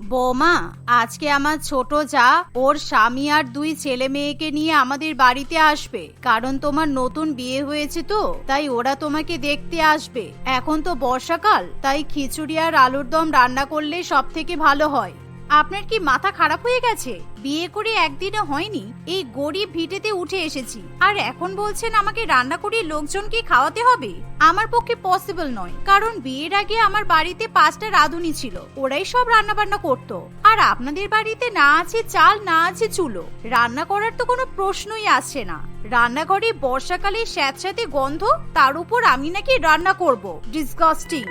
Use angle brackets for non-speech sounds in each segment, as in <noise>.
বৌমা, আজকে আমার ছোট যা, ওর স্বামী আর দুই ছেলে মেয়েকে নিয়ে আমাদের বাড়িতে আসবে। কারণ তোমার নতুন বিয়ে হয়েছে তো, তাই ওরা তোমাকে দেখতে আসবে। এখন তো বর্ষাকাল, তাই খিচুড়ি আর আলুর দম রান্না করলে সব থেকে ভালো হয়। আপনার কি মাথা খারাপ হয়ে গেছে? বিয়ে করে একদিনে হয়নি, এই গরিব ভিটেতে উঠে এসেছি। আর এখন বলছেন আমাকে রান্না করে লোকজনকে খাওয়াতে হবে? আমার পক্ষে পসিবল নয়, কারণ বিয়ের আগে আমার বাড়িতে পাঁচটা রাঁধুনি ছিল, ওরাই সব রান্না বান্না করতো। আর আপনাদের বাড়িতে না আছে চাল, না আছে চুলো, রান্না করার তো কোনো প্রশ্নই আসছে না। রান্নাঘরে বর্ষাকালে স্যাঁতস্যাঁতে গন্ধ, তার উপর আমি নাকি রান্না করব। ডিসগাস্টিং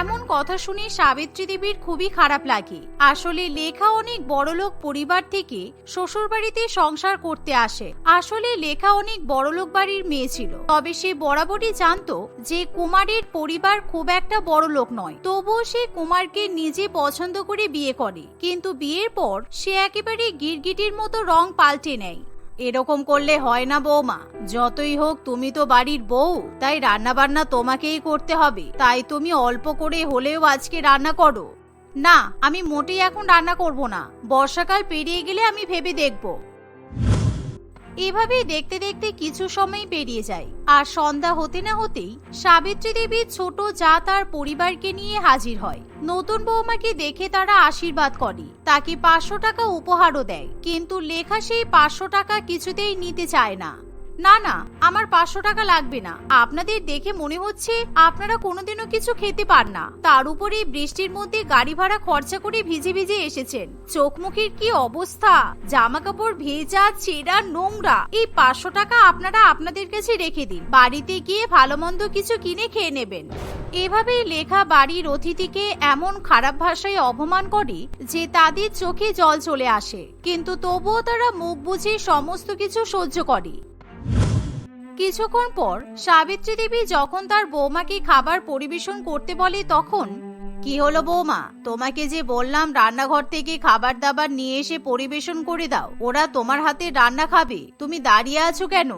এমন কথা শুনে সাবিত্রী দেবীর খুবই খারাপ লাগে। আসলে লেখা অনেক বড়লোক পরিবার থেকে শ্বশুর বাড়িতে সংসার করতে আসে। আসলে লেখা অনেক বড়লোক বাড়ির মেয়ে ছিল। তবে সে বরাবরই জানতো যে কুমারের পরিবার খুব একটা বড়লোক নয়। তবুও সে কুমারকে নিজে পছন্দ করে বিয়ে করে। কিন্তু বিয়ের পর সে একেবারে গিরগিটির মতো রং পাল্টে নেয়। এরকম করলে হয় না বৌমা। যতই হোক তুমি তো বাড়ির বউ, তাই রান্না বান্না তোমাকেই করতে হবে। তাই তুমি অল্প করে হলেও আজকে রান্না করো। না, আমি মোটেই এখন রান্না করব না। বর্ষাকাল পেরিয়ে গেলে আমি ভেবে দেখব। এভাবেই দেখতে দেখতে কিছু সময় পেরিয়ে যায়, আর সন্ধ্যা হতে না হতেই সাবিত্রী দেবী ছোট যা তার পরিবারকে নিয়ে হাজির হয়। নতুন বৌমাকে দেখে তারা আশীর্বাদ করে, তাকে পাঁচশো টাকা উপহারও দেয়, কিন্তু লেখা সেই পাঁচশো টাকা কিছুতেই নিতে চায় না। না না, আমার পাঁচশো টাকা লাগবে না। আপনাদের দেখে মনে হচ্ছে আপনারা কোনোদিনও কিছু খেতে পার না। তার উপরে বৃষ্টির মধ্যে গাড়ি ভাড়া খরচা করে ভিজে ভিজে এসেছেন। চোখ মুখের কি অবস্থা? জামা কাপড় ভেজা ছেঁড়া নোংরা, এই পাঁচশো টাকা আপনারা আপনাদের কাছে রেখে দিন। বাড়িতে গিয়ে ভালো মন্দ কিছু কিনে খেয়ে নেবেন। এভাবেই লেখা বাড়ির অতিথিকে এমন খারাপ ভাষায় অপমান করে যে তাদের চোখে জল চলে আসে। কিন্তু তবুও তারা মুখ বুঝে সমস্ত কিছু সহ্য করে। কিছুক্ষণ পর সাবিত্রী দেবী যখন তার বৌমাকে খাবার পরিবেশন করতে বলে তখন, কি হলো বৌমা? তোমাকে যে বললাম রান্নাঘর থেকে খাবার দাবার নিয়ে এসে পরিবেশন করে দাও, ওরা তোমার হাতে রান্না খাবে, তুমি দাঁড়িয়ে আছো কেন?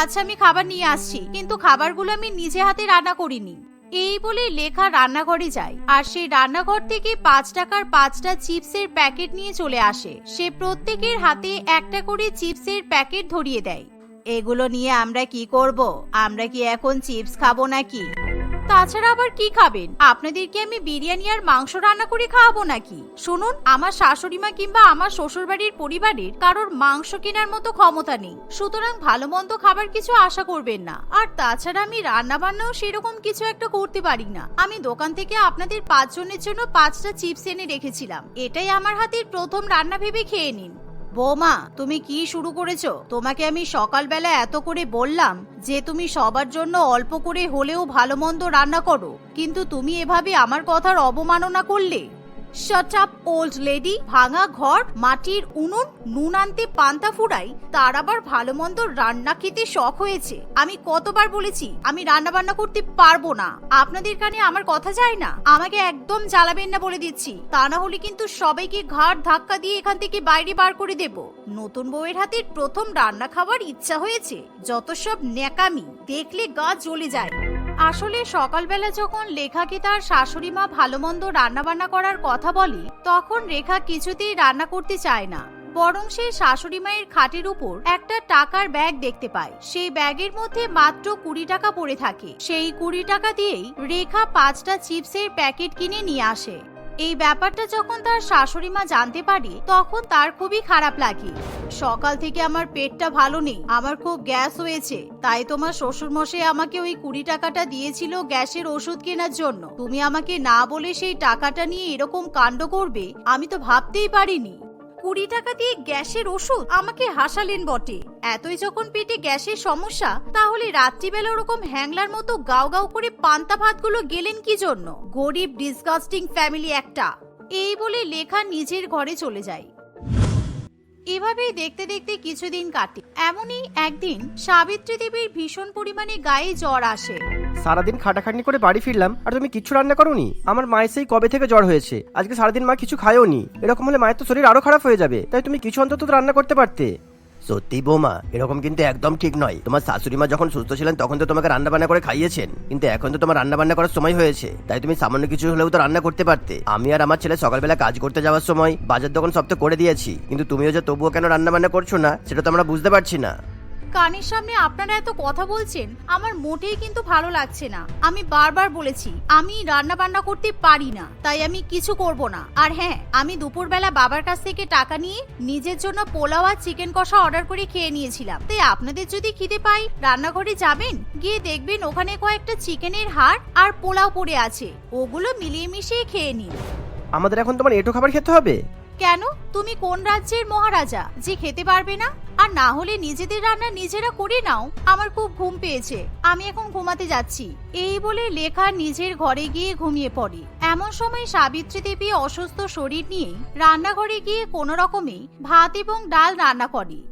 আচ্ছা আমি খাবার নিয়ে আসছি, কিন্তু খাবারগুলো আমি নিজে হাতে রান্না করিনি। এই বলে লেখা রান্নাঘরে যায়, আর সেই রান্নাঘর থেকে পাঁচ টাকার পাঁচটা চিপসের প্যাকেট নিয়ে চলে আসে। সে প্রত্যেকের হাতে একটা করে চিপসের প্যাকেট ধরিয়ে দেয়। এগুলো নিয়ে আমরা কি করব? আমরা কি এখন চিপস খাব নাকি? তাছাড়া আবার কি খাবেন? আপনাদের কি আমি বিরিয়ানি আর মাংস রান্না করে খাওয়াবো নাকি? শুনুন, আমার শাশুড়ি মা কিংবা আমার শ্বশুর বাড়ির পরিবারের কারোর মাংস কেনার মতো ক্ষমতা নেই। সুতরাং ভালো মন্দ খাবার কিছু আশা করবেন না। আর তাছাড়া আমি রান্না বান্নাও সেরকম কিছু একটা করতে পারি না। আমি দোকান থেকে আপনাদের পাঁচজনের জন্য পাঁচটা চিপস এনে রেখেছিলাম। এটাই আমার হাতের প্রথম রান্না ভেবে খেয়ে নিন। বৌমা, তুমি কি শুরু করেছ? তোমাকে আমি সকালবেলা এত করে বললাম যে তুমি সবার জন্য অল্প করে হলেও ভালো মন্দ রান্না করো। কিন্তু তুমি এভাবে আমার কথার অবমাননা করলে। শাট আপ ওল্ড লেডি ভাঙা ঘর, মাটির উনুন, নুন আনতে পান্তা ফুরাই, তার আবার ভালো মন্দ রান্না খেতে শখ হয়েছে। আমি কতবার বলেছি, আমি রান্না বান্না করতে পারব না। আপনাদের কানে আমার কথা যায় না? আমাকে একদম জ্বালাবেন না বলে দিচ্ছি। তা না হলে কিন্তু সবাইকে ঘাট ধাক্কা দিয়ে এখান থেকে বাইরে বার করে দেব। নতুন বউয়ের হাতে প্রথম রান্না খাবার ইচ্ছা হয়েছে। যত সব ন্যাকামি, দেখলে গা জ্বলে যায়। আসলে সকালবেলা যখন লেখাকে তার শাশুড়ি মা ভালো মন্দ রান্নাবান্না করার কথা বলে, তখন রেখা কিছুতেই রান্না করতে চায় না। বরং সে শাশুড়ি মায়ের খাটের উপর একটা টাকার ব্যাগ দেখতে পায়। সেই ব্যাগের মধ্যে মাত্র কুড়ি টাকা পড়ে থাকে। সেই কুড়ি টাকা দিয়েই রেখা পাঁচটা চিপসের প্যাকেট কিনে নিয়ে আসে। এই ব্যাপারটা যখন তার শাশুড়ি মা জানতে পারে, তখন তার খুবই খারাপ লাগে। সকাল থেকে আমার পেটটা ভালো নেই, আমার খুব গ্যাস হয়েছে। তাই তোমার শ্বশুর মশাই আমাকে ওই কুড়ি টাকাটা দিয়েছিল গ্যাসের ওষুধ কেনার জন্য। তুমি আমাকে না বলে সেই টাকাটা নিয়ে এরকম কাণ্ড করবে, আমি তো ভাবতেই পারিনি। কুড়ি টাকা দিয়ে গ্যাসের ওষুধ আমাকে হাসালেন বটে। এতই যখন পেটে গ্যাসের সমস্যা, তাহলে রাত্রিবেলা ওরকম হ্যাংলার মতো গাও গাও করে পান্তা ভাতগুলো গেলেন কি জন্য? গরিব ডিসগাস্টিং ফ্যামিলি একটা। এই বলে লেখা নিজের ঘরে চলে যায়। এভাবেই দেখতে দেখতে কিছুদিন কাটে। এমনই একদিন সাবিত্রী দেবীর ভীষণ পরিমাণে গায়ে জ্বর আসে। সারাদিন খাটাখাটনি করে বাড়ি ফিরলাম আর তুমি কিছু রান্না করোনি? আমার মায়ের সেই কবে থেকে জ্বর হয়েছে? আজকে সারাদিন মা কিছু খায়ও নি এরকম হলে মায়ের তো শরীর আরও খারাপ হয়ে যাবে। তাই তুমি কিছু অন্তত রান্না করতে পারতে। সত্যি বৌমা, এরকম কিন্তু একদম ঠিক নয়। তোমার শাশুড়ি মা যখন সুস্থ ছিলেন, তখন তো তোমাকে রান্না বান্না করে খাইয়েছেন। কিন্তু এখন তো তোমার রান্না বান্না করার সময় হয়েছে। তাই তুমি সামান্য কিছু হলেও তো রান্না করতে পারতে। আমি আর আমার ছেলে সকালবেলা কাজ করতে যাওয়ার সময় বাজার দোকান সব তো করে দিয়েছি। কিন্তু তুমিও যে তবুও কেন রান্না বান্না করছ না, সেটা তো আমরা বুঝতে পারছি না। কানের সামনে আপনারা এত কথা বলছেন, আমার মোটেই কিন্তু ভালো লাগছে না। আমি বারবার বলেছি, আমি রান্না বান্না করতে পারি না, তাই আমি কিছু করব না। আর হ্যাঁ আমি দুপুরবেলা বাবার কাছ থেকে টাকা নিয়ে নিজের জন্য পোলাও আর চিকেন কষা অর্ডার করে খেয়ে নিয়েছিলাম। তাই আপনাদের যদি খিদে পাই রান্নাঘরে যাবেন, গিয়ে দেখবেন ওখানে কয়েকটা চিকেনের হাড় আর পোলাও পড়ে আছে। ওগুলো মিলিয়ে মিশিয়ে খেয়ে নিন। আমাদের এখন তোমার এটো খাবার খেতে হবে? কেন? তুমি কোন রাজ্যের মহারাজা? যে খেতে পারবে না? আর না হলে নিজেদের রান্না নিজেরা করে নাও। আমার খুব ঘুম পেয়েছে। আমি এখন ঘুমাতে যাচ্ছি। এই বলে লেখা নিজের ঘরে গিয়ে ঘুমিয়ে পড়ে। এমন সময় সাবিত্রী দেবী অসুস্থ শরীর নিয়ে রান্নাঘরে গিয়ে কোনো রকমে ভাত এবং ডাল রান্না করে।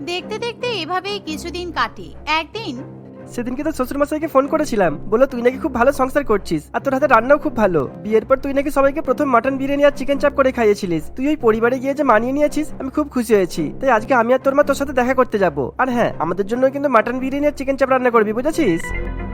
দেখতে দেখতে এভাবেই কিছুদিন কাটে। একদিন সেদিনকে তো শ্বশুর মশাইকে ফোন করেছিলাম। বলল, তুই নাকি খুব ভালো সংসার করছিস আর তোর হাতে রান্নাও খুব ভালো। বিয়ের পর তুই নাকি সবাইকে প্রথম মাটন বিরিয়ানি আর চিকেন চাপ করে খাইয়েছিলিস। তুই ওই পরিবারে গিয়ে যে মানিয়ে নিয়েছিস, আমি খুব খুশি হয়েছি। তাই আজকে আমি আর তোর মা তোর সাথে দেখা করতে যাব। আর হ্যাঁ আমাদের জন্য কিন্তু মাটন বিরিয়ানি আর চিকেন চাপ রান্না করবি, বুঝেছিস?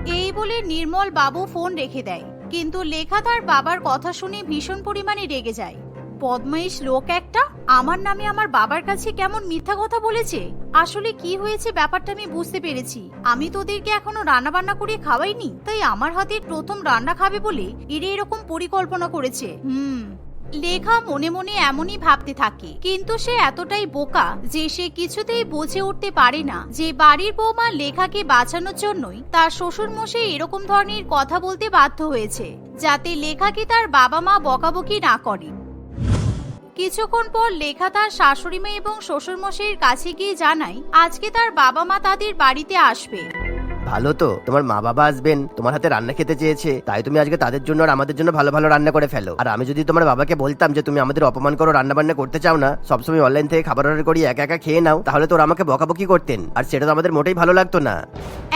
এই বলে নির্মল বাবু ফোন রেখে দেয়। কিন্তু লেখা তার বাবার কথা শুনে ভীষণ পরিমাণে রেগে যায়। বদমাইশ লোক একটা? আমার নামে আমার বাবার কাছে কেমন মিথ্যা কথা বলেছে? আসলে কি হয়েছে ব্যাপারটা আমি বুঝতে পেরেছি। আমি তোদেরকে এখনও রান্না বান্না করে খাওয়াইনি, তাই আমার হাতে প্রথম রান্না খাবে বলে এরা এরকম পরিকল্পনা করেছে। হুম। লেখা মনে মনে এমনই ভাবতে থাকে, কিন্তু সে এতটাই বোকা যে সে কিছুতেই বুঝে উঠতে পারে না যে বাড়ির বৌমা লেখাকে বাঁচানোর জন্যই তার শ্বশুর মশাই এরকম ধরনের কথা বলতে বাধ্য হয়েছে, যাতে লেখাকে তার বাবা মা বকাবকি না করে। কিছুক্ষণ পর লেখা তার শাশুড়ি মেয়ে এবং শ্বশুরমশাইয়ের কাছে গিয়ে জানায়, আজকে তার বাবা মা তাদের বাড়িতে আসবে। ভালো তো? তোমার মা বাবা আসবেন, তোমার হাতে রান্না খেতে চেয়েছে, তাই তুমি আজকে তাদের জন্য আর আমাদের জন্য ভালো ভালো রান্না করে ফেলো। আর আমি যদি তোমার বাবাকে বলতাম যে তুমি আমাদের অপমান করো রান্না বান্না করতে চাও না, সবসময় অনলাইন থেকে খাবার অর্ডার করি একা একা খেয়ে নাও, তাহলে তো আমাকে বকাবকি করতেন। আর সেটা তো আমাদের মোটেই ভালো লাগতো না।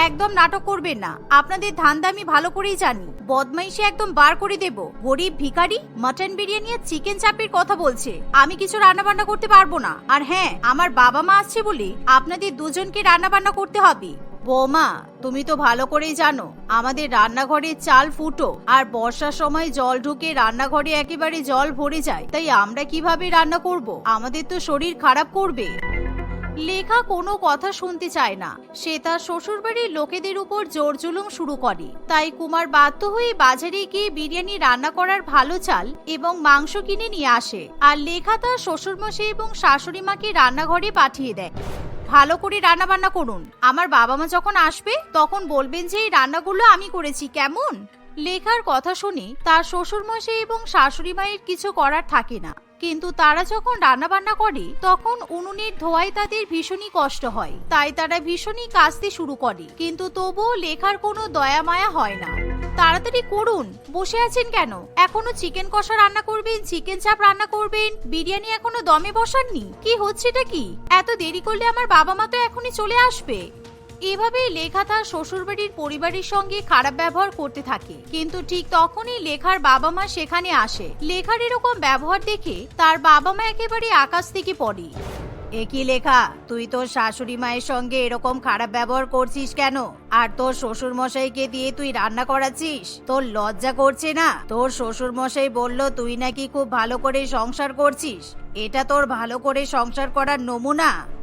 একদম নাটক করবেন না। আপনাদের ধান্দা আমি ভালো করেই জানি। বদমাইশি একদম বার করে দেব। গরিব ভিখারি মাটন বিরিয়ানি আর চিকেন চাপের কথা বলছে। আমি কিছু রান্না বান্না করতে পারব না। আর হ্যাঁ আমার বাবা মা আসছে বলে আপনাদের দুজনকে রান্না বান্না করতে হবে। বৌমা, তুমি তো ভালো করেই জানো, আমাদের রান্নাঘরে চাল ফুটো আর বর্ষার সময় জল ঢুকে রান্নাঘরে একেবারে জল ভরে যায়, তাই আমরা কীভাবে রান্না করব? আমাদের তো শরীর খারাপ করবে। লেখা কোনো কথা শুনতে চায় না। সে তার শ্বশুরবাড়ির লোকেদের উপর জোর জুলুম শুরু করে। তাই কুমার বাধ্য হয়ে বাজারে গিয়ে বিরিয়ানি রান্না করার ভালো চাল এবং মাংস কিনে নিয়ে আসে। আর লেখা তার শ্বশুরমশাই এবং শাশুড়ি মাকে রান্নাঘরে পাঠিয়ে দেয়। ভালো করে রান্না বান্না করুন। আমার বাবা মা যখন আসবে, তখন বলবেন যে এই রান্নাগুলো আমি করেছি। কেমন? লেখার কথা শুনে তার শ্বশুরমশাই এবং শাশুড়ি মায়ের কিছু করার থাকে না। কিন্তু তারা যখন রান্না বান্না করে, তখন উনুনের ধোয়ায় তাদের ভীষণই কষ্ট হয়। তাই তারা ভীষণই কাঁচতে শুরু করে। কিন্তু তবুও লেখার কোনো দয়া মায়া হয় না। তাড়াতাড়ি করুন। বসে আছেন কেন? এখনও চিকেন কষা রান্না করবেন, চিকেন চাপ রান্না করবেন, বিরিয়ানি এখনও দমে বসাননি? কি হচ্ছে এটা কি? এত দেরি করলে আমার বাবা মা তো এখনই চলে আসবে। এভাবেই লেখা তার শ্বশুরবাড়ির পরিবারের সঙ্গে খারাপ ব্যবহার করতে থাকে। কিন্তু ঠিক তখনই লেখার বাবা মা সেখানে আসে। লেখার এরকম ব্যবহার দেখে তার বাবা মা একেবারে আকাশ থেকে পড়ে। একই লেখা? তুই তোর শাশুড়ি মায়ের সঙ্গে এরকম খারাপ ব্যবহার করছিস কেন? আর তোর শ্বশুর মশাইকে দিয়ে তুই রান্না করাচ্ছিস? তোর লজ্জা করছে না? তোর শ্বশুর মশাই বলল, তুই নাকি খুব ভালো করে সংসার করছিস। এটা তোর ভালো করে সংসার করার নমুনা।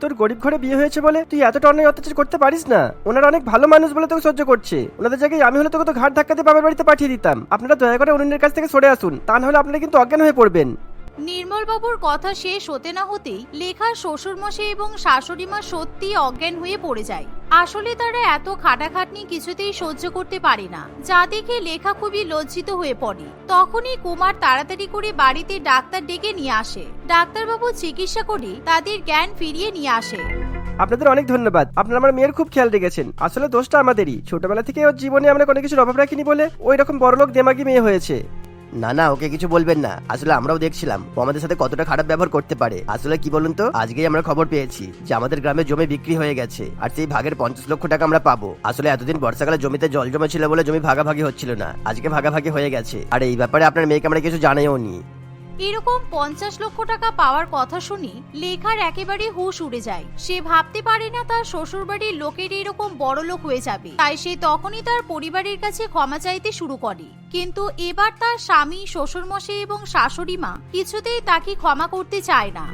তোর গরিব ঘরে বিয়ে হয়েছে বলে তুই এতটা অন্যায় অত্যাচার করতে পারিস না। ওনারা অনেক ভালো মানুষ বলে তোকে সহ্য করছে। ওনাদের জায়গায় আমি হলে তোকে তো ঘাট ধাক্কাতে বাবার বাড়িতে পাঠিয়ে দিতাম। আপনারা দয়া করে উনুনের কাছ থেকে সরে আসুন। তা না হলে আপনারা কিন্তু অজ্ঞান হয়ে পড়বেন। নির্মল বাবুর কথা শেষ হতে না হতেই লেখা শ্বশুরমশাই এবং শাশুড়িমা সত্যি অজ্ঞান হয়ে পড়ে যায়। আসলে তারা এত খাটাখাটনি কিছুতেই সহ্য করতে পারে না। যা দেখে লেখা খুবই লজ্জিত হয়ে পড়ে। তখনই কুমার তাড়াতাড়ি করে বাড়িতে ডাক্তার ডেকে নিয়ে আসে। ডাক্তারবাবু চিকিৎসা করে তাদের জ্ঞান ফিরিয়ে নিয়ে আসে। আপনাদের অনেক ধন্যবাদ। আপনারা আমার মেয়ের খুব খেয়াল রেখেছেন। আসলে দোষটা আমাদেরই। ছোটবেলা থেকে ওর জীবনে আমরা কোনো কিছুর অভাব রাখিনি বলে ওই রকম বড়লোক দেমাগি মেয়ে হয়েছে। না না, ওকে কিছু বলবেন না। আসলে আমরাও দেখছিলাম ও আমাদের সাথে কতটা খারাপ ব্যবহার করতে পারে। আসলে কি বলুন তো? আজকেই আমরা খবর পেয়েছি যে আমাদের গ্রামে জমি বিক্রি হয়ে গেছে আর সেই ভাগের পঞ্চাশ লক্ষ টাকা আমরা পাবো। আসলে এতদিন বর্ষাকালে জমিতে জল জমে ছিল বলে জমি ভাগাভাগি হচ্ছিল না। আজকে ভাগাভাগি হয়ে গেছে। আর এই ব্যাপারে আপনার মেয়েকে আমরা কিছু জানাইও নি এরকম পঞ্চাশ লক্ষ টাকা পাওয়ার কথা শুনি লেখার একেবারে হুশ উড়ে যায়। সে ভাবতে পারে না তার শ্বশুরবাড়ির লোকের এরকম বড় লোক হয়ে যাবে। তাই সে তখনই তার পরিবারের কাছে ক্ষমা চাইতে শুরু করে। কিন্তু এবার তার স্বামী, শ্বশুরমশাই এবং শাশুড়ি মা কিছুতেই তাকে ক্ষমা করতে চায় না।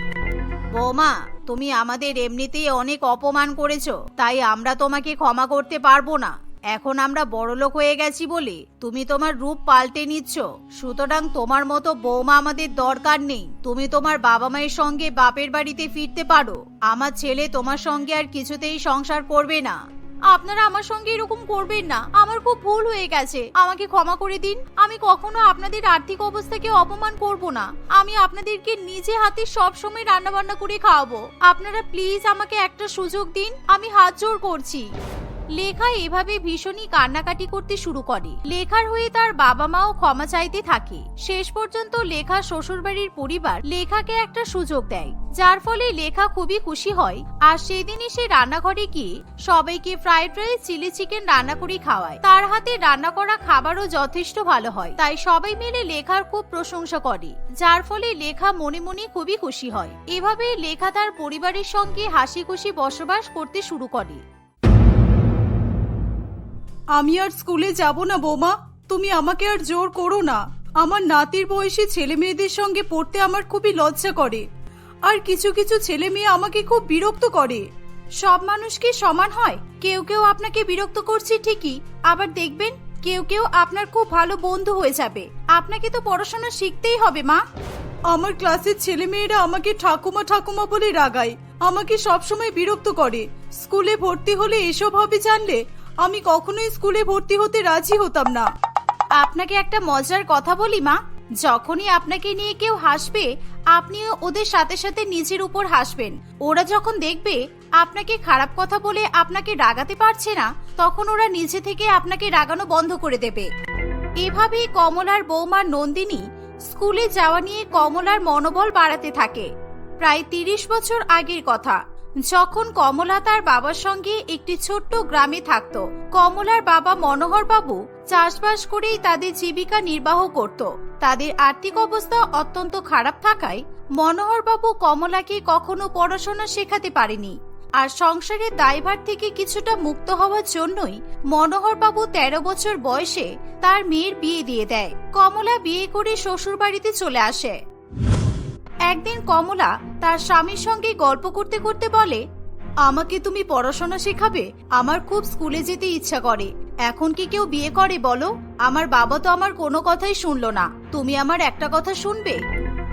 বৌমা, তুমি আমাদের এমনিতেই অনেক অপমান করেছ, তাই আমরা তোমাকে ক্ষমা করতে পারব না। এখন আমরা বড়লোক হয়ে গেছি বলে তুমি তোমার রূপ পাল্টে নিচ্ছ। সুতরাং তোমার মতো বৌমা আমাদের দরকার নেই। তুমি তোমার বাবা মায়ের সঙ্গে বাপের বাড়িতে ফিরতে পারো। আমার ছেলে তোমার সঙ্গে আর কিছুতেই সংসার করবে না। আপনারা আমার সঙ্গে এরকম করবেন না। আমার খুব ভুল হয়ে গেছে। আমাকে ক্ষমা করে দিন। আমি কখনো আপনাদের আর্থিক অবস্থাকে অপমান করব না। আমি আপনাদেরকে নিজে হাতে সব সময় রান্না বান্না করে খাওয়াবো। আপনারা প্লিজ আমাকে একটা সুযোগ দিন। আমি হাত জোর করছি। লেখা এভাবে ভীষণই কান্নাকাটি করতে শুরু করে। লেখার হয়ে তার বাবা মাও ক্ষমা চাইতে থাকে। শেষ পর্যন্ত লেখা শ্বশুরবাড়ির পরিবার লেখাকে একটা সুযোগ দেয়, যার ফলে লেখা খুবই খুশি হয়। আর সেদিনই সে রান্নাঘরে গিয়ে সবাইকে ফ্রাইড রাইস, চিলি চিকেন রান্না করে খাওয়ায়। তার হাতে রান্না করা খাবারও যথেষ্ট ভালো হয়। তাই সবাই মিলে লেখার খুব প্রশংসা করে, যার ফলে লেখা মনে মনে খুবই খুশি হয়। এভাবে লেখা তার পরিবারের সঙ্গে হাসি খুশি বসবাস করতে শুরু করে। আমি আর স্কুলে যাব না, বৌমা। তুমি আমাকে আর জোর করো না। আমার নাতির বয়সী ছেলে মেয়েদের সঙ্গে পড়তে আমার খুবই লজ্জা করে। আর কিছু কিছু ছেলে মেয়ে আমাকে খুব বিরক্ত করে। সব মানুষ কি সমান হয়? কেউ কেউ আপনাকে বিরক্ত করছে ঠিকই, আবার দেখবেন কেউ কেউ আপনার খুব ভালো বন্ধু হয়ে যাবে। আপনাকে তো পড়াশোনা শিখতেই হবে, মা। আমার ক্লাসের ছেলে মেয়েরা আমাকে ঠাকুমা ঠাকুমা বলে রাগায়। আমাকে সবসময় বিরক্ত করে। স্কুলে ভর্তি হলে এসব হবে জানলে আমি কখনোই স্কুলে ভর্তি হতে রাজি হতাম না। আপনাকে একটা মজার কথা বলি, মা। যখনই আপনাকে নিয়ে কেউ হাসবে, আপনিও ওদের সাথে সাথে নিজের উপর হাসবেন। ওরা যখন দেখবে আপনাকে খারাপ কথা বলে আপনাকে রাগাতে পারছে না, তখন ওরা নিজে থেকে আপনাকে রাগানো বন্ধ করে দেবে। এভাবেই কমলার বৌমা নন্দিনী স্কুলে যাওয়া নিয়ে কমলার মনোবল বাড়াতে থাকে। প্রায় তিরিশ বছর আগের কথা। যখন কমলা তার বাবার সঙ্গে একটি ছোট্ট গ্রামে থাকত, কমলার বাবা মনোহর বাবু চাষবাস করেই তাদের জীবিকা নির্বাহ করত। তাদের আর্থিক অবস্থা অত্যন্ত খারাপ থাকায় মনোহর বাবু কমলাকে কখনো পড়াশোনা শেখাতে পারেনি। আর সংসারের দায়ভার থেকে কিছুটা মুক্ত হওয়ার জন্যই মনোহর বাবু তেরো বছর বয়সে তার মেয়ের বিয়ে দিয়ে দেয়। কমলা বিয়ে করে শ্বশুর বাড়িতে চলে আসে। একদিন কমলা তার স্বামীর সঙ্গে গল্প করতে করতে বলে আমাকে তুমি পড়াশোনা শেখাবে? আমার খুব স্কুলে যেতে ইচ্ছা করে। এখন কি কেউ বিয়ে করে বলো? আমার বাবা তো আমার কোনো কথাই শুনলো না। তুমি আমার একটা কথা শুনবে?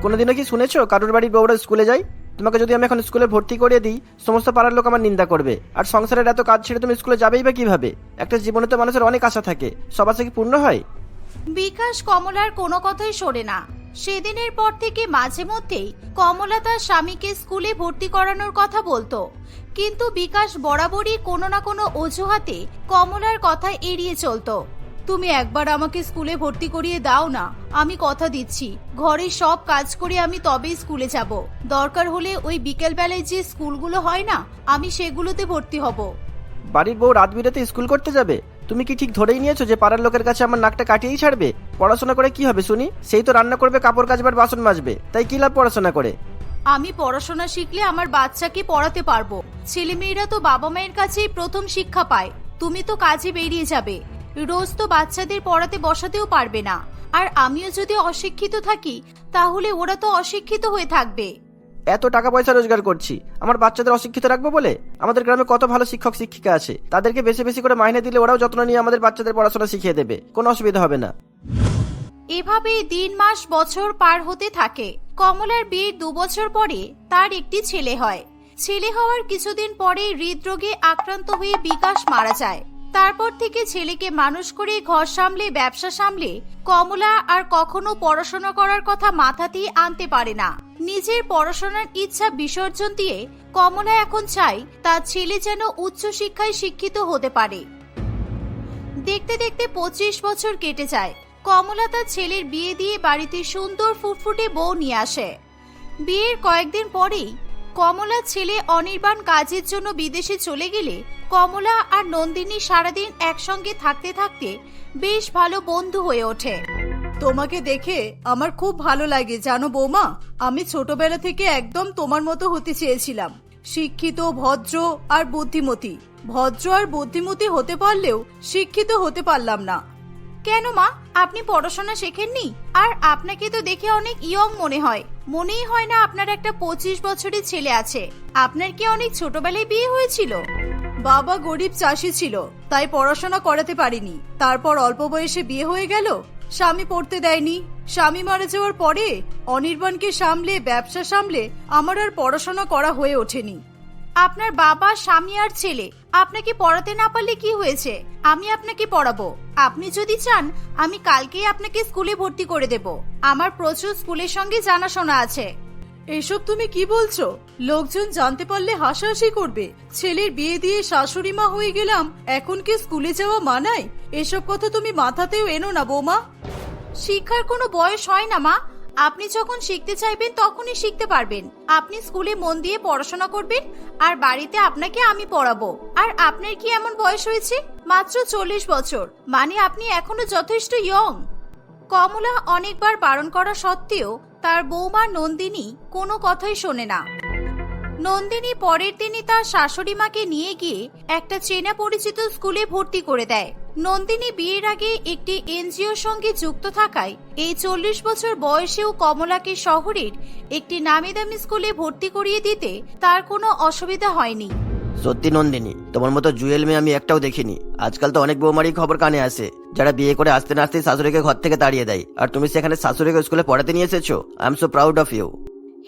কোনোদিনও কি শুনেছো? কারোর বাড়ির বউরা স্কুলে যায়? তোমাকে যদি আমি এখন স্কুলে ভর্তি করিয়ে দিই সমস্ত পাড়ার লোক আমার নিন্দা করবে। আর সংসারের এত কাজ ছেড়ে তুমি স্কুলে যাবেই বা কীভাবে? একটা জীবনে তো মানুষের অনেক আশা থাকে। সব আশা কি পূর্ণ হয়? বিকাশ কমলার কোনো কথাই শোনে না। সেদিনের পর থেকে মাঝে মধ্যেই কমলা তার স্বামীকে স্কুলে ভর্তি করানোর কথা বলতো। কিন্তু বিকাশ বরাবরই কোনো না কোনো অজুহাতে কমলার কথা এড়িয়ে চলতো। তুমি একবার আমাকে স্কুলে ভর্তি করিয়ে দাও না, আমি কথা দিচ্ছি। ঘরের সব কাজ করে আমি তবেই স্কুলে যাব। দরকার হলে ওই বিকেল বেলায় যে স্কুলগুলো হয় না, আমি সেগুলোতে ভর্তি হব। বাড়ির বউ রাত বিরেতে স্কুল করতে যাবে? তুমি কি ঠিক ধরেই নিয়েছো যে পাড়ার লোকের কাছে আমার নাকটা কাটিয়েই ছাড়বে? পড়াশোনা করে কি হবে শুনি? সেই তো রান্না করবে, কাপড় কাচবার বাসন মাজবে। তাই কি লাভ পড়াশোনা করে? আমি পড়াশোনা শিখলে আমার বাচ্চাকে পড়াতে পারব। ছেলেমেয়েরা তো বাবা মায়ের কাছেই প্রথম শিক্ষা পায়। তুমি তো কাজে বেরিয়ে যাবে। রোজ তো বাচ্চাদের পড়াতে বসাতেও পারবে না। আর আমিও যদি অশিক্ষিত থাকি, তাহলে ওরা তো অশিক্ষিত হয়ে থাকবে। এত টাকা পয়সা রোজগার করছি। আমার বাচ্চাদের অশিক্ষিত রাখব বলে? আমাদের গ্রামে কত ভালো শিক্ষক, শিক্ষিকা আছে। তাদেরকে বেশি বেশি করে মাইনে দিলে ওরাও যত্ন নিয়ে আমাদের বাচ্চাদের পড়াশোনা শিখিয়ে দেবে। কোনো অসুবিধা হবে না। এভাবেই দিন মাস বছর পার হতে থাকে। কমলার বিয়ের দু বছর পরে তার একটি ছেলে হয়। ছেলে হওয়ার কিছুদিন পরে হৃদরোগে আক্রান্ত হয়ে বিকাশ মারা যায়। তারপর থেকে ছেলেকে মানুষ করে ঘর সামলে, ব্যবসা সামলে, কমলা আর কখনো পড়াশোনা করার কথা মাথাতেই আনতে পারে না। নিজের পড়াশোনার ইচ্ছা বিসর্জন দিয়ে কমলা এখন চায় তার ছেলে যেন উচ্চশিক্ষায় শিক্ষিত হতে পারে। দেখতে দেখতে পঁচিশ বছর কেটে যায়। কমলা তার ছেলের বিয়ে দিয়ে বাড়িতে সুন্দর ফুটফুটে বউ নিয়ে আসে। বিয়ের কয়েকদিন পরেই কমলা ছেলে অনির্বাণ কাজের জন্য বিদেশে চলে গেলে কমলা আর নন্দিনী সারাদিন একসঙ্গে থাকতে থাকতে বেশ ভালো বন্ধু হয়ে ওঠে। তোমাকে দেখে আমার খুব ভালো লাগে জানো বৌমা? আমি ছোটবেলা থেকে একদম তোমার মতো হতে চেয়েছিলাম। শিক্ষিত ভদ্র আর বুদ্ধিমতী। ভদ্র আর বুদ্ধিমতী হতে পারলেও শিক্ষিত হতে পারলাম না। কেন মা? আপনি পড়াশোনা শেখেননি? আর আপনাকে তো দেখে অনেক ইয়ং মনে হয়। মনেই হয় না আপনার একটা পঁচিশ বছরের ছেলে আছে। আপনার কি অনেক ছোটবেলায় বিয়ে হয়েছিল? বাবা গরিব চাষি ছিল, তাই পড়াশোনা করাতে পারিনি। তারপর অল্প বয়সে বিয়ে হয়ে গেল, স্বামী পড়তে দেয়নি। স্বামী মারা যাওয়ার পরে অনির্বাণকে সামলে, ব্যবসা সামলে আমার আর পড়াশোনা করা হয়ে ওঠেনি। আপনার বাবা স্বামী আর ছেলে। আপনাকে পড়াতে না পারলে কি হয়েছে? আমি আপনাকে পড়াবো। আপনি যদি চান আমি কালকেই আপনাকে স্কুলে ভর্তি করে দেব। আমার প্রচুর স্কুলের সঙ্গে জানাশোনা আছে। এসব তুমি কি বলছো? লোকজন জানতে পারলে হাসাহাসি করবে। ছেলের বিয়ে দিয়ে শাশুড়ি মা হয়ে গেলাম এখন কি স্কুলে যাওয়া মানায়? এসব কথা তুমি মাথাতেও এনো না বৌমা। শিক্ষার কোনো বয়স হয় না মা। আপনি যখন শিখতে চাইবেন, তখনই শিখতে পারবেন। আপনি স্কুলে মন দিয়ে পড়াশোনা করবেন, আর বাড়িতে আপনাকে আমি পড়াবো। আর আপনার কি এমন বয়স হয়েছে? মাত্র চল্লিশ বছর। মানে আপনি এখনও যথেষ্ট ইয়ং কমলা অনেকবার বারণ করা সত্ত্বেও তার বৌমা নন্দিনী কোনো কথাই শোনে না। নন্দিনী পরের দিনই তার শাশুড়ি মাকে নিয়ে গিয়ে একটা চেনা পরিচিত স্কুলে ভর্তি করে দেয়। নন্দিনী বিয়ের আগে একটি এনজিওর সঙ্গে যুক্ত থাকায় এই চল্লিশ বছর বয়সেও কমলাকে শহরের একটি নামি দামি স্কুলে ভর্তি করিয়ে দিতে তার কোনো অসুবিধা হয়নি। সত্যি নন্দিনী, তোমার মতো জুয়েল মেয়ে আমি একটাও দেখিনি। আজকাল তো অনেক বৌমারই খবর কানে আসে। যারা বিয়ে করে আসতে না আসতেই শাশুড়িকে ঘর থেকে তাড়িয়ে দেয়। আর তুমি সেখানে শাশুড়িকে স্কুলে পড়াতে নিয়ে এসেছ? I am so proud of you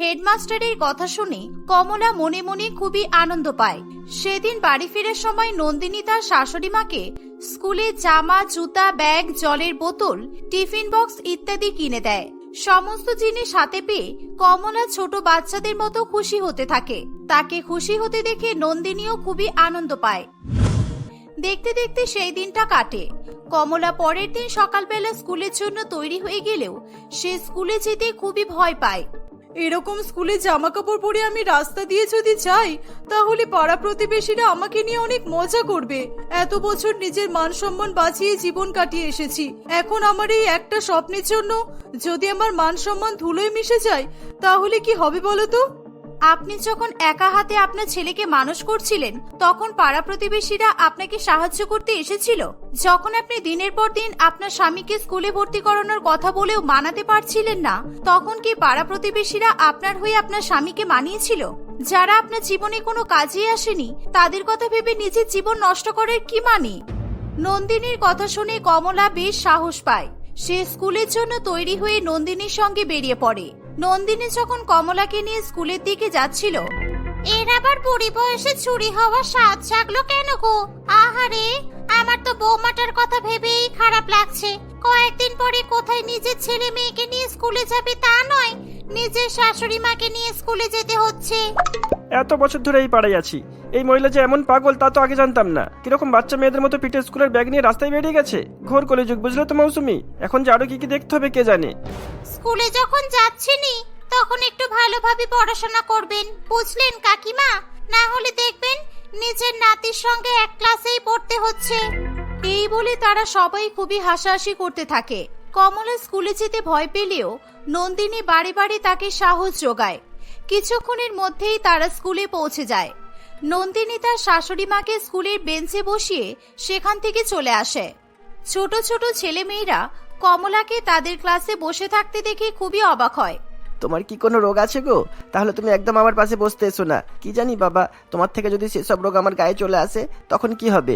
হেডমাস্টারের কথা শুনে কমলা মনে মনে খুবই আনন্দ পায়। সেদিন বাড়ি ফেরার সময় নন্দিনী তার শাশুড়ি মাকে স্কুলে জামা, জুতা, ব্যাগ, জলের বোতল, টিফিন বক্স ইত্যাদি কিনে দেয়। সমস্ত জিনিস হাতে পেয়ে কমলা ছোট বাচ্চাদের মতো খুশি হতে থাকে। তাকে খুশি হতে দেখে নন্দিনীও খুবই আনন্দ পায়। দেখতে দেখতে সেই দিনটা কাটে। কমলা পরের দিন সকালবেলা স্কুলের জন্য তৈরি হয়ে গেলেও সে স্কুলে যেতে খুবই ভয় পায়। এরকম স্কুলে জামা কাপড় পরে আমি রাস্তা দিয়ে যদি যাই, তাহলে পাড়া প্রতিবেশীরা আমাকে নিয়ে অনেক মজা করবে। এত বছর নিজের মান সম্মান বাঁচিয়ে জীবন কাটিয়ে এসেছি। এখন আমার এই একটা স্বপ্নের জন্য যদি আমার মান সম্মান ধুলোয় মিশে যায়, তাহলে কি হবে বলো তো? আপনি যখন একা হাতে আপনার ছেলেকে মানুষ করছিলেন, তখন পাড়া প্রতিবেশীরা আপনাকে সাহায্য করতে এসেছিল? যখন আপনি দিনের পর দিন আপনার স্বামীকে স্কুলে ভর্তি করানোর কথা বলেও মানাতে পারছিলেন না, তখন কি পাড়া প্রতিবেশীরা আপনার হয়ে আপনার স্বামীকে মানিয়েছিল? যারা আপনার জীবনে কোনো কাজে আসেনি, তাদের কথা ভেবে নিজের জীবন নষ্ট করার কি মানে? নন্দিনীর কথা শুনে কমলা বেশ সাহস পায়। সে স্কুলের জন্য তৈরি হয়ে নন্দিনীর সঙ্গে বেরিয়ে পড়ে। নন্দিনী যখন কমলাকে নিয়ে স্কুলের দিকে যাচ্ছিল, এর আবার বুড়ি বয়সে চুরি হওয়ার স্বাদ জাগলো কেন গো? আহারে, আমার তো বৌমাটার কথা ভেবেই খারাপ লাগছে। কয়েকদিন পরে কোথায় নিজের ছেলে মেয়েকে নিয়ে স্কুলে যাবে তা নয়, নিজের শাশুড়ি মাকে নিয়ে স্কুলে যেতে হচ্ছে। এত বছর ধরে এই পাড়ায় আছি। এই মহিলা যে এমন পাগল তা তো আগে জানতাম না। কীরকম বাচ্চা মেয়েদের মতো পিঠে স্কুলের ব্যাগ নিয়ে রাস্তায় বেরিয়ে গেছে? ঘোর কলিযুগ বুঝলে তো মৌসুমি? এখন যে আরও কি কি দেখতে হবে কে জানে? স্কুলে যখন যাচ্ছেনই তখন একটু ভালোভাবে পড়াশোনা করবেন। বুঝলেন কাকিমা? না হলে দেখবেন নিজের নাতির সঙ্গে এক ক্লাসেই পড়তে হচ্ছে। এই বলে তারা সবাই খুবই হাসাহাসি করতে থাকে। কমলা স্কুলে যেতে ভয় পেলেও নন্দিনী বাড়ি বাড়ি তাকে সাহস যোগায়। কিছুক্ষণের মধ্যেই তারা স্কুলে পৌঁছে যায়। নন্দিনী তার শাশুড়ি মাকে স্কুলের বেঞ্চে বসিয়ে সেখান থেকে চলে আসে। ছোট ছোট ছেলে মেয়েরা কমলাকে তাদের ক্লাসে বসে থাকতে দেখে খুবই অবাক হয়। তোমার কি কোনো রোগ আছে গো? তাহলে তুমি একদম আমার পাশে বসতে এসো না। কি জানি বাবা তোমার থেকে যদি সেসব রোগ আমার গায়ে চলে আসে তখন কি হবে?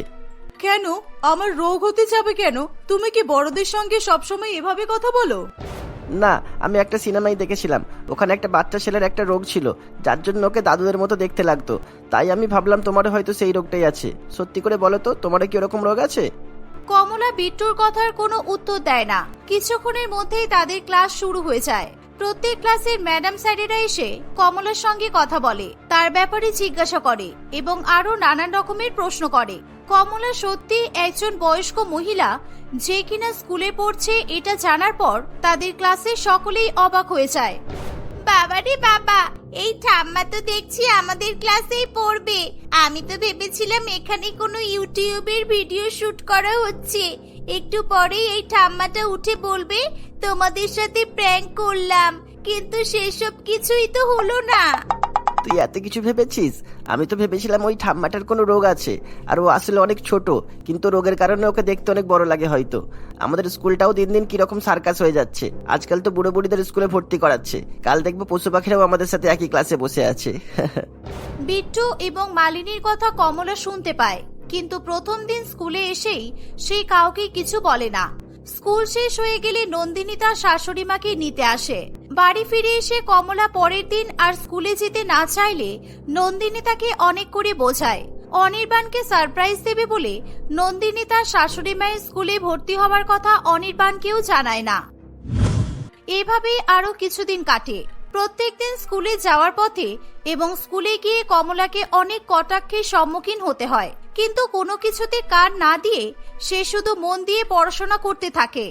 কেন? আমার রোগ হতে যাবে কেন? তুমি কি বড়দের সঙ্গে সবসময় এভাবে কথা বলো? না, আমি একটা সিনেমাই দেখেছিলাম। ওখানে একটা বাচ্চা ছেলের একটা রোগ ছিল, যার জন্য ওকে দাদুদের মতো দেখতে লাগতো। তাই আমি ভাবলাম তোমার হয়তো সেই রোগটাই আছে। সত্যি করে বলো তো তোমার কি ওরকম রোগ আছে? কমলা বিট্টুর কথার কোনো উত্তর দেয় না। কিছুক্ষণের মধ্যেই তাদের ক্লাস শুরু হয়ে যায়। প্রত্যেক ক্লাসের ম্যাডাম স্যারেরা এসে কমলার সঙ্গে কথা বলে, তার ব্যাপারে জিজ্ঞাসা করে এবং আরও নানান রকমের প্রশ্ন করে। কমলা সত্যি একজন বয়স্ক মহিলা যে কিনা স্কুলে পড়ছে এটা জানার পর তাদের ক্লাসে সকলেই অবাক হয়ে যায়। বাবারে বাবা, এই ঠাম্মা তো দেখছি আমাদের ক্লাসেই পড়বে। আমি তো ভেবেছিলাম এখানে কোনো ইউটিউবের ভিডিও শুট করা হচ্ছে। একটু পরেই এই ঠাম্মাটা উঠে বলবে তোমাদের সাথে প্র্যাঙ্ক করলাম কিন্তু সেসব কিছুই তো হলো না। তুই এত কিছু ভেবেছিস? আমি তো ভেবেছিলাম ওই ঠাম্মাটার কোনো রোগ আছে আর ও আসলে অনেক ছোট কিন্তু রোগের কারণে ওকে দেখতে অনেক বড় লাগে হয়তো। আমাদের স্কুলটাও দিন দিন কীরকম সার্কাস হয়ে যাচ্ছে। আজকাল তো বুড়ো বুড়িদের স্কুলে ভর্তি করাচ্ছে। কাল দেখব পশু পাখিরাও আমাদের সাথে একই ক্লাসে বসে আছে। <laughs> বিট্টু এবং মালিনীর কথা কমলা শুনতে পায়। কিন্তু প্রথম দিন স্কুলে এসেই সে কাউকে কিছু বলে না। স্কুল শেষ হয়ে গেলে নন্দিনী তার শাশুড়ি মাকে নিতে আসে। বাড়ি ফিরে এসে কমলা পরের দিন আর স্কুলে যেতে না চাইলে নন্দিনী তাকে অনেক করে বোঝায়। অনির্বাণকে সারপ্রাইজ দেবে বলে নন্দিনী তার শাশুড়ি মায়ের স্কুলে ভর্তি হওয়ার কথা অনির্বাণকেও জানায় না। এভাবেই আরও কিছুদিন কাটে। প্রত্যেকদিন স্কুলে যাওয়ার পথে এবং স্কুলে গিয়ে কমলাকে অনেক কটাক্ষের সম্মুখীন হতে হয়। কিন্তু কোনো কিছুতে কান না দিয়ে সে শুধু মন দিয়ে পড়াশোনা করতে থাকে।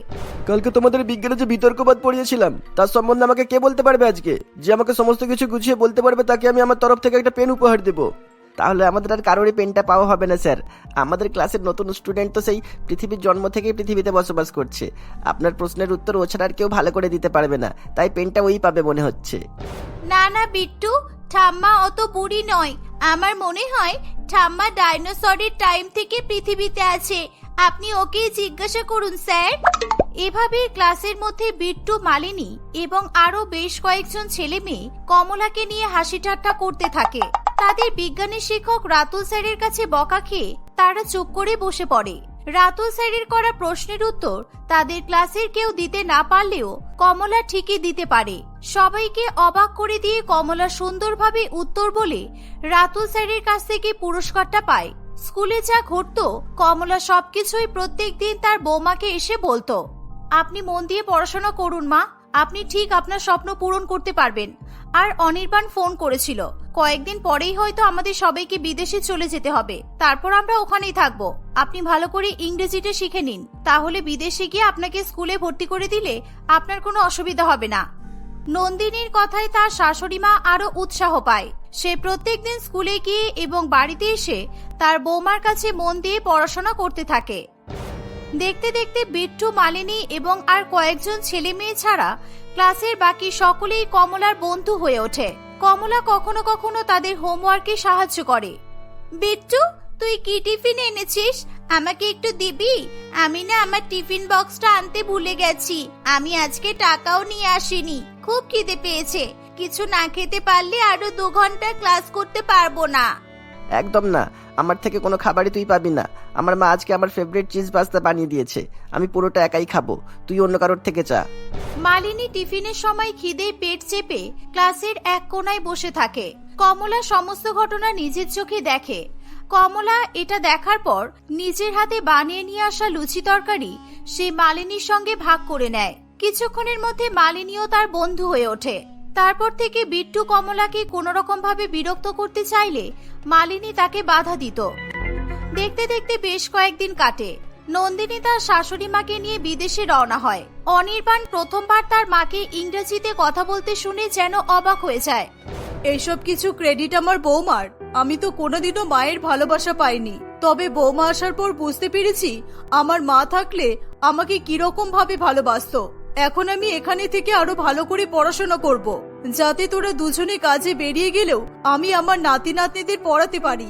কালকে তোমাদের বিজ্ঞানে যে বিতর্কবাদ পড়িয়েছিলাম তার সম্বন্ধে আমাকে কে বলতে পারবে আজকে? যে আমাকে সমস্ত কিছু গুছিয়ে বলতে পারবে তাকে আমি আমার তরফ থেকে একটা পেন উপহার দেবো। তাহলে আমাদের আর কারোরই পেনটা পাওয়া হবে না স্যার। আমাদের ক্লাসের নতুন স্টুডেন্ট তো সেই পৃথিবীর জন্ম থেকেই পৃথিবীতে বসবাস করছে। আপনার প্রশ্নের উত্তর ও ছাড়া আর কেউ ভালো করে দিতে পারবে না তাই পেনটা ওই পাবে মনে হচ্ছে। না না বিট্টু ঠাম্মা অত বুড়ি নয়। আমার মনে হয় ঠাম্মা ডাইনোসরের টাইম থেকে পৃথিবীতে আছে। আপনি ওকে জিজ্ঞাসা করুন, স্যার। এভাবে ক্লাসের মধ্যে বিট্টু, মালিনী এবং আরও বেশ কয়েকজন ছেলে মেয়ে কমলাকে নিয়ে হাসি ঠাট্টা করতে থাকে। তাদের বিজ্ঞানী শিক্ষক রাতুল স্যারের কাছে বকা খেয়ে তারা চুপ করে বসে পড়ে। রাতুল স্যারের করা প্রশ্নের উত্তর তাদের ক্লাসের কেউ দিতে না পারলেও কমলা ঠিকই দিতে পারে। সবাইকে অবাক করে দিয়ে কমলা সুন্দরভাবে উত্তর বলে রাতুল স্যারের কাছ থেকে পুরস্কারটা পায়। স্কুলে যা ঘটত, কমলা সবকিছুই প্রত্যেক দিন তার বৌমাকে এসে বলতো। আপনি মন দিয়ে পড়াশোনা করুন মা। আপনি ঠিক আপনার স্বপ্ন পূরণ করতে পারবেন। আর অনির্বাণ ফোন করেছিল, কয়েকদিন পরেই হয়তো আমাদের সবাইকে বিদেশে চলে যেতে হবে। তারপর আমরা ওখানেই থাকব। আপনি ভালো করে ইংরেজিটা শিখে নিন। তাহলে বিদেশে গিয়ে আপনাকে স্কুলে ভর্তি করে দিলে আপনার কোনো অসুবিধা হবে না। নন্দিনীর কথায় তার শাশুড়ি মা আরও উৎসাহ পায়। সে প্রত্যেকদিন স্কুলে গিয়ে এবং বাড়িতে এসে তার বৌমার কাছে মন দিয়ে পড়াশোনা করতে থাকে। দেখতে দেখতে বিট্টু, মালিনী এবং আর কয়েকজন ছেলে মেয়ে ছাড়া ক্লাসের বাকি সকলেই কমলার বন্ধু হয়ে ওঠে। কমলা কখনো কখনো তাদের হোমওয়ার্কে সাহায্য করে। বিট্টু, তুই কি টিফিন এনেছিস? আমাকে একটু দিবি? আমি না আমার টিফিন বক্সটা আনতে ভুলে গেছি। আমি আজকে টাকাও নিয়ে আসিনি। খুব খিদে পেয়েছে। কিছু না খেতে পারলে আরও দু ঘণ্টা ক্লাস করতে পারব না। একদম না। আমার থেকে কোনো খাবারই তুই পাবি না। আমার মা আজকে আমার ফেভারিট চিজ পাস্তা বানিয়ে দিয়েছে। আমি পুরোটা একাই খাব। তুই অন্য কারোর থেকে চা। মালিনী টিফিনের সময় খিদে পেট চেপে ক্লাসের এক কোনায় বসে থাকে। কমলা সমস্ত ঘটনা নিজের চোখে দেখে। কমলা এটা দেখার পর নিজের হাতে বানিয়ে নিয়ে আসা লুচি তরকারি সে মালিনীর সঙ্গে ভাগ করে নেয়। কিছুক্ষণের মধ্যে মালিনীও তার বন্ধু হয়ে ওঠে। তারপর থেকে বিট্টু কমলাকে কোনো রকম ভাবে বিরক্ত করতে চাইলে মালিনী তাকে বাধা দিত। দেখতে দেখতে বেশ কয়েকদিন কাটে। নন্দিনী তার শাশুড়ি মাকে নিয়ে বিদেশে রওনা হয়। অনির্বাণ প্রথমবার তার মাকে ইংরেজিতে কথা বলতে শুনে যেন অবাক হয়ে যায়। এইসব কিছু ক্রেডিট আমার বৌমার। আমি তো কোনোদিনও মায়ের ভালোবাসা পাইনি। তবে বৌমা আসার পর বুঝতে পেরেছি, আমার মা থাকলে আমাকে কীরকম ভাবে ভালোবাসতো। এখন আমি এখানে থেকে আরও ভালো করে পড়াশোনা করব, যাতে তোরা দুজনে কাজে বেরিয়ে গেলেও আমি আমার নাতি নাতনিদের পড়াতে পারি।